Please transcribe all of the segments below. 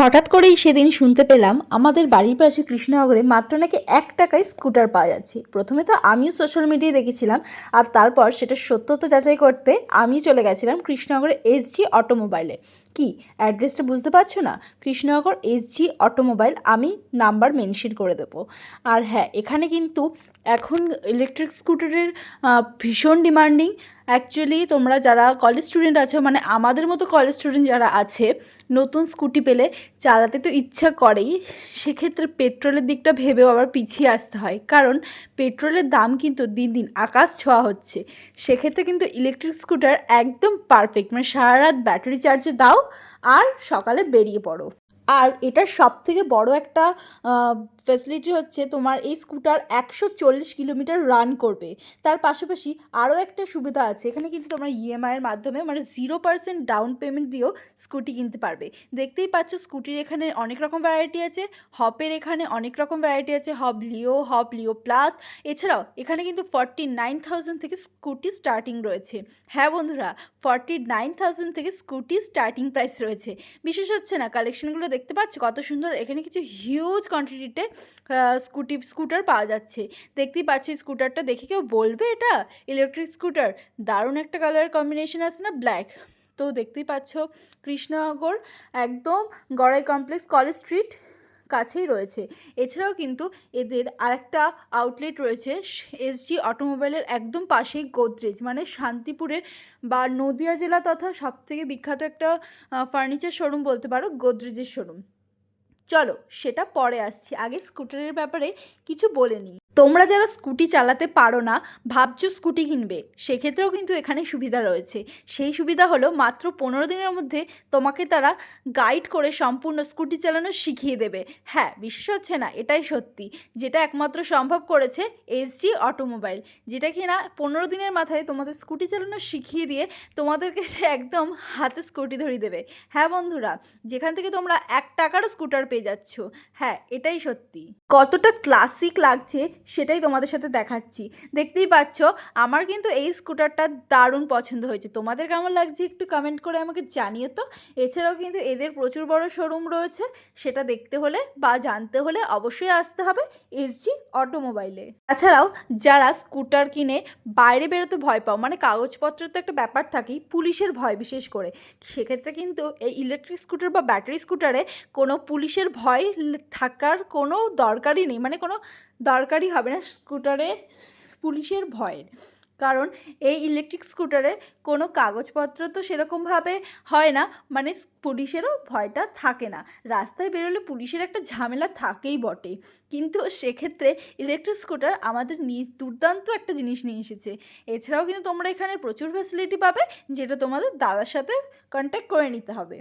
হঠাৎ করেই সেদিন শুনতে পেলাম আমাদের বাড়ির পাশে কৃষ্ণনগরে মাত্র নাকি এক টাকায় স্কুটার পাওয়া যাচ্ছে। প্রথমে তো আমিও সোশ্যাল মিডিয়ায় দেখেছিলাম, আর তারপর সেটা সত্যতা যাচাই করতে আমি চলে গেছিলাম কৃষ্ণনগরে এসজি অটোমোবাইলে। কি অ্যাড্রেসটা বুঝতে পারছ না? কৃষ্ণনগর এসজি অটোমোবাইল আমি নাম্বার মেনশন করে দেবো। আর হ্যাঁ এখানে কিন্তু এখন ইলেকট্রিক স্কুটারের ভীষণ ডিমান্ডিং অ্যাকচুয়ালি তোমরা যারা কলেজ স্টুডেন্ট আছো মানে আমাদের মতো কলেজ স্টুডেন্ট যারা আছে, নতুন স্কুটি পেলে চালাতে তো ইচ্ছা করেই, সেক্ষেত্রে পেট্রোলের দিকটা ভেবেও আবার পিছিয়ে আসতে হয়। কারণ পেট্রোলের দাম কিন্তু দিন দিন আকাশ ছোঁয়া হচ্ছে। সেক্ষেত্রে কিন্তু ইলেকট্রিক স্কুটার একদম পারফেক্ট মানে সারা রাত ব্যাটারি চার্জে দাও আর সকালে বেরিয়ে পড়ো। আর এটার সব থেকে বড় একটা ফেসিলিটি হচ্ছে তোমার এই স্কুটার একশো চল্লিশ কিলোমিটার রান করবে। তার পাশাপাশি আরও একটা সুবিধা আছে, এখানে কিন্তু তোমরা ইএমআইয়ের মাধ্যমে মানে জিরো পার্সেন্ট ডাউন পেমেন্ট দিয়েও স্কুটি কিনতে পারবে। দেখতেই পাচ্ছ স্কুটির এখানে অনেক রকম ভ্যারাইটি আছে হপের এখানে অনেক রকম ভ্যারাইটি আছে Hop Lyo Hop Lyo plus এছাড়াও এখানে কিন্তু ফর্টি নাইন থাউজেন্ড থেকে স্কুটি স্টার্টিং রয়েছে। হ্যাঁ বন্ধুরা ফর্টি নাইন থাউজেন্ড থেকে স্কুটি স্টার্টিং প্রাইস রয়েছে। বিশেষ হচ্ছে না কালেকশনগুলো দেখতে পাচ্ছ? কত সুন্দর। এখানে কিছু হিউজ কোয়ান্টিটিতে স্কুটি স্কুটার পাওয়া যাচ্ছে। দেখতেই পাচ্ছি স্কুটারটা দেখে কেউ বলবে এটা? ইলেকট্রিক স্কুটার দারুণ একটা কালারের কম্বিনেশন আছে না? ব্ল্যাক তো দেখতেই পাচ্ছ, কৃষ্ণনগর, একদম গড়াই কমপ্লেক্স কলেজ স্ট্রিট কাছেই রয়েছে। এছাড়াও কিন্তু এদের আরেকটা আউটলেট রয়েছে এসজি অটোমোবাইলের একদম পাশেই গোদরেজ মানে শান্তিপুরের বা নদিয়া জেলা তথা সবথেকে বিখ্যাত একটা ফার্নিচার শোরুম বলতে পারো, গোদরেজের শোরুম চলো সেটা পরে আসছি। আগে স্কুটারের ব্যাপারে কিছু বলে নিই। তোমরা যারা স্কুটি চালাতে পারো না, ভাবছ স্কুটি কিনবে। সেক্ষেত্রেও কিন্তু এখানে সুবিধা রয়েছে। সেই সুবিধা হলো মাত্র পনেরো দিনের মধ্যে তোমাকে তারা গাইড করে সম্পূর্ণ স্কুটি চালানো শিখিয়ে দেবে। হ্যাঁ বিশ্বাস হচ্ছে না, এটাই সত্যি। যেটা একমাত্র সম্ভব করেছে এসজি অটোমোবাইল। যেটা কি না পনেরো দিনের মাথায় তোমাদের স্কুটি চালানো শিখিয়ে দিয়ে তোমাদেরকে যে একদম হাতে স্কুটি ধরিয়ে দেবে। হ্যাঁ বন্ধুরা, যেখান থেকে তোমরা এক টাকারও স্কুটার পেয়ে যাচ্ছ। হ্যাঁ এটাই সত্যি। কতটা ক্লাসিক লাগছে সেটাই তোমাদের সাথে দেখাচ্ছি। দেখতেই পাচ্ছ, আমার কিন্তু এই স্কুটারটা দারুণ পছন্দ হয়েছে। তোমাদের কেমন লাগছে একটু কমেন্ট করে আমাকে জানিও তো। এছাড়াও কিন্তু এদের প্রচুর বড় শোরুম রয়েছে, সেটা দেখতে হলে বা জানতে হলে অবশ্যই আসতে হবে এসজি অটোমোবাইলে। তাছাড়াও যারা স্কুটার কিনে বাইরে বেরোতে ভয় পাও মানে কাগজপত্র তো একটা ব্যাপার থাকেই, পুলিশের ভয় বিশেষ করে, সেক্ষেত্রে কিন্তু এই ইলেকট্রিক স্কুটার বা ব্যাটারি স্কুটারে কোনো পুলিশের ভয় থাকার কোনো দরকারই নেই মানে কোনো দরকারই হবে না স্কুটারে পুলিশের ভয়ের। কারণ এই ইলেকট্রিক স্কুটারে কোনো কাগজপত্র তো সেরকমভাবে হয় না মানে পুলিশেরও ভয়টা থাকে না। রাস্তায় বেরোলে পুলিশের একটা ঝামেলা থাকেই বটে। কিন্তু সেক্ষেত্রে ইলেকট্রিক স্কুটার আমাদের নি, দুর্দান্ত একটা জিনিস নিয়ে এসেছে। এছাড়াও কিন্তু তোমরা এখানে প্রচুর ফ্যাসিলিটি পাবে, যেটা তোমাদের দাদার সাথে কন্ট্যাক্ট করে নিতে হবে।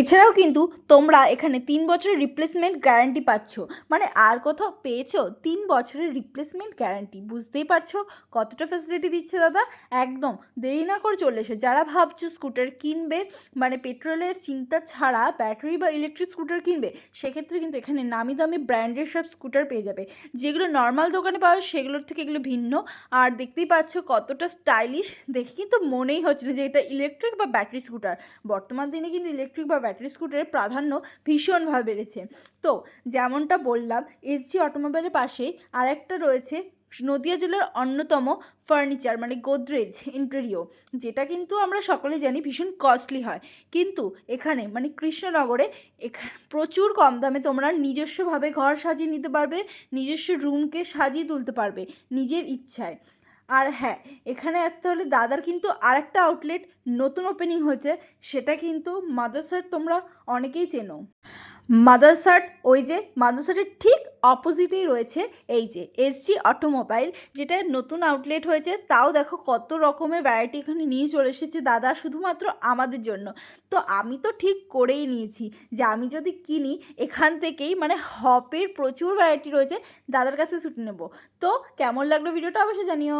এছাড়াও কিন্তু তোমরা এখানে তিন বছরের রিপ্লেসমেন্ট গ্যারান্টি পাচ্ছ। মানে আর কোথাও পেয়েছ তিন বছরের রিপ্লেসমেন্ট গ্যারান্টি বুঝতেই পারছ কতটা ফ্যাসিলিটি দিচ্ছে দাদা? একদম দেরি না করে চলে এসো। যারা ভাবছ স্কুটার কিনবে মানে পেট্রোলের চিন্তা ছাড়া ব্যাটারি বা ইলেকট্রিক স্কুটার কিনবে, সেক্ষেত্রে কিন্তু এখানে নামি দামি ব্র্যান্ডের সব স্কুটার পেয়ে যাবে। যেগুলো নর্মাল দোকানে পাওয়া সেগুলোর থেকে এগুলো ভিন্ন। আর দেখতেই পাচ্ছ কতটা স্টাইলিশ দেখে কিন্তু মনেই হচ্ছে না যে এটা ইলেকট্রিক বা ব্যাটারি স্কুটার বর্তমান দিনে কিন্তু ইলেকট্রিক বা ব্যাটারি স্কুটারের প্রাধান্য ভীষণভাবে বেড়েছে। তো, যেমনটা বললাম এসজি অটোমোবাইলের পাশেই আরেকটা রয়েছে নদিয়া জেলার অন্যতম ফার্নিচার মানে গোদরেজ ইন্টেরিও, যেটা কিন্তু আমরা সকলে জানি ভীষণ কস্টলি হয়। কিন্তু এখানে মানে কৃষ্ণনগরে, এখানে প্রচুর কম দামে তোমরা নিজস্বভাবে ঘর সাজিয়ে নিতে পারবে, নিজস্ব রুমকে সাজিয়ে তুলতে পারবে, নিজের ইচ্ছায়। আর হ্যাঁ এখানে আসতে হলে দাদার কিন্তু আরেকটা আউটলেট নতুন ওপেনিং হয়েছে, সেটা কিন্তু মাদ্রাসার তোমরা অনেকেই চেনো। মাদারসার্ট ওই যে মাদারসার্টের ঠিক অপোজিটেই রয়েছে এই যে এসজি অটোমোবাইল যেটা নতুন আউটলেট হয়েছে। তাও দেখো কত রকমের ভ্যারাইটি এখানে নিয়ে চলে এসেছে দাদা, শুধুমাত্র আমাদের জন্য। তো আমি তো ঠিক করেই নিয়েছি যে আমি যদি কিনি, এখান থেকেই মানে হপের প্রচুর ভ্যারাইটি রয়েছে, দাদার কাছে ছুটে নেব। তো কেমন লাগল ভিডিওটা অবশ্যই জানিও।